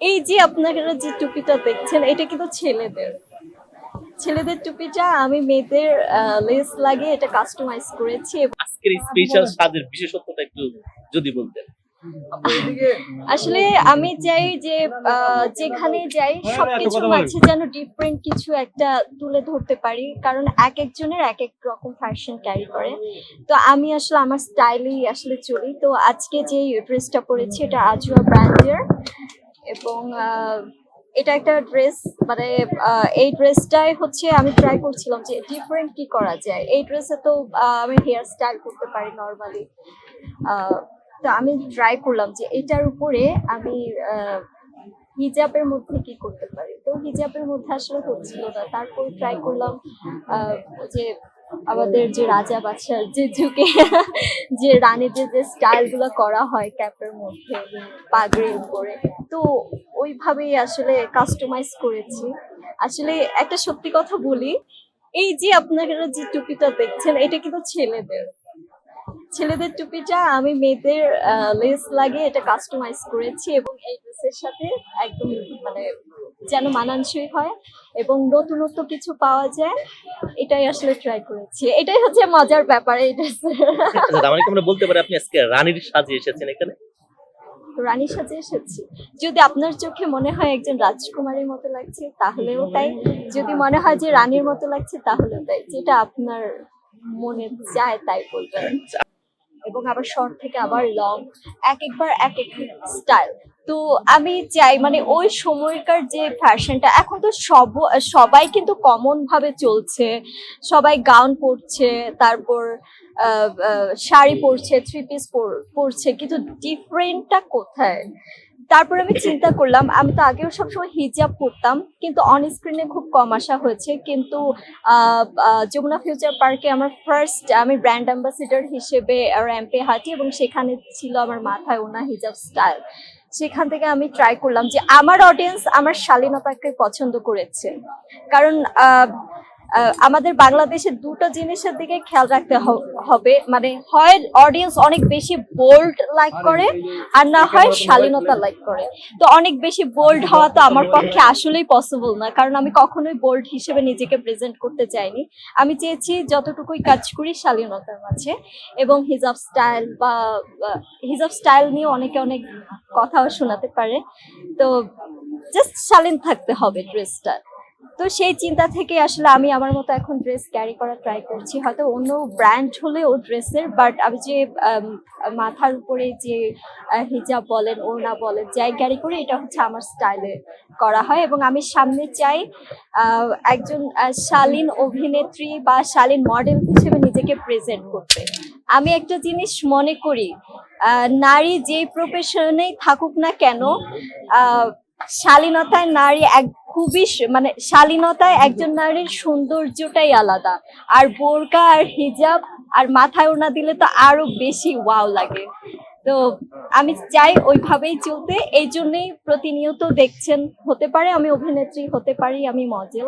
এই যে আপনারা যে টুপিটা দেখছেন এটা কিন্তু ছেলেদের। ছেলেদের টুপিটা আমি মেয়েদের লেস লাগিয়ে এটা কাস্টমাইজ করেছি আজকের স্পেশাল স্বাদের বিশেষত্বটা একটু যদি বলতেন। আসলে আমি চাই যে আহ, যেখানে যাই সবকিছুর মাঝে যেন ডিফারেন্ট কিছু একটা তুলে ধরতে পারি কারণ এক একজনের এক এক রকম ফ্যাশন ক্যারি করে। তো আমি আসলে আমার স্টাইলেই আসলে চলি। তো আজকে যে ড্রেসটা পরেছি এটা আজুয়া ব্র্যান্ডের এবং এটা একটা ড্রেস মানে এই ড্রেসটাই হচ্ছে আমি ট্রাই করছিলাম যে ডিফারেন্ট কি করা যায়। এই ড্রেসে তো আমি হেয়ার স্টাইল করতে পারি নর্মালি তো আমি ট্রাই করলাম যে এটার উপরে আমি হিজাবের মধ্যে কি করতে পারি। তো হিজাবের মধ্যে আসলে হচ্ছিল না। তারপর ট্রাই করলাম যে আমাদের যে রাজা বাদশার যে যুগে, যে রানীদের যে স্টাইলগুলো করা হয় ক্যাপের মধ্যে, পাগড়ির উপরে, তো ওইভাবেই আসলে কাস্টমাইজ করেছি। আসলে একটা সত্যি কথা বলি, এই যে আপনারা যে টুপিটা দেখছেন, এটা কিন্তু ছেলেদের। ছেলেদের টুপিটা আমি মেয়েদের লেস লাগে এটা কাস্টমাইজ করেছি এবং এই ড্রেসের সাথে একদম মানে যেন মানানসই হয় এবং নতুনত্ব কিছু পাওয়া যায় এটাই আসলে ট্রাই করেছি। এটাই হচ্ছে মজার ব্যাপার এটা আচ্ছা মানে আমরা বলতে পারি আপনি আজকে রানীর সাজে এসেছেন এখানে? রানী সাজে এসেছি। যদি আপনার চোখে মনে হয় একজন রাজকুমারীর মতো লাগছে তাহলেও তাই। যদি মনে হয় যে রানীর মতো লাগছে তাহলেও তাই। যেটা আপনার মনে যায় তাই বলবেন। এবং আবার শর্ট থেকে আবার লং এক একবার এক এক স্টাইল তো আমি চাই মানে ওই সময়কার যে ফ্যাশনটা, এখন তো সব, সবাই কিন্তু কমন ভাবে চলছে। সবাই গাউন পরছে, তারপর শাড়ি পরছে থ্রি পিস পরছে, কিন্তু ডিফারেন্টটা কোথায়? তারপর আমি চিন্তা করলাম, আমি তো আগেও সবসময় হিজাব পরতাম, কিন্তু অন স্ক্রিনে খুব কম আসা হয়েছে। কিন্তু যমুনা ফিউচার পার্কে আমার ফার্স্ট আমি ব্র্যান্ড অ্যাম্বাসিডার হিসেবে র্যাম্পে হাঁটি এবং সেখানে ছিল আমার মাথায় ওনা হিজাব স্টাইল সেখান থেকে আমি ট্রাই করলাম যে আমার অডিয়েন্স আমার শালীনতাকে পছন্দ করেছে। কারণ আমাদের বাংলাদেশের দুটো জিনিসের দিকে খেয়াল রাখতে হবে। মানে হয় অডিয়েন্স অনেক বেশি বোল্ড লাইক করে, আর না হয় শালীনতা লাইক করে। তো অনেক বেশি বোল্ড হওয়া তো আমার পক্ষে আসলেই পসিবল না, কারণ আমি কখনোই বোল্ড হিসেবে নিজেকে প্রেজেন্ট করতে চাইনি। আমি চেয়েছি যতটুকুই কাজ করি শালীনতার মাঝে, এবং হিজাব স্টাইল বা হিজাব স্টাইল নিয়ে অনেকে অনেক কথাও শোনাতে পারে। তো জাস্ট শালীন থাকতে হবে ড্রেসটা তো সেই চিন্তা থেকে আসলে আমি আমার মতো এখন ড্রেস ক্যারি করার ট্রাই করছি। হয়তো অন্য ব্র্যান্ড হলে ও ড্রেসের বাট আমি যে মাথার উপরে যে হিজাব বলেন, ওড়না বলেন, যাই ক্যারি করি, এটা হচ্ছে আমার স্টাইলে করা হয়। এবং আমি সামনে চাই একজন শালীন অভিনেত্রী বা শালীন মডেল হিসেবে নিজেকে প্রেজেন্ট করতে। আমি একটা জিনিস মনে করি নারী যে প্রফেশনেই থাকুক না কেন শালীনতায় নারী এক খুবই মানে শালীনতায় একজন নারীর সৌন্দর্যটাই আলাদা। আর বোরকা আর হিজাব আর মাথায় ওনা দিলে তো আরও বেশি ওয়াও লাগে। তো আমি চাই ওইভাবেই চলতে। এই জন্যই প্রতিনিয়ত দেখছেন, হতে পারে আমি অভিনেত্রী, হতে পারি আমি মডেল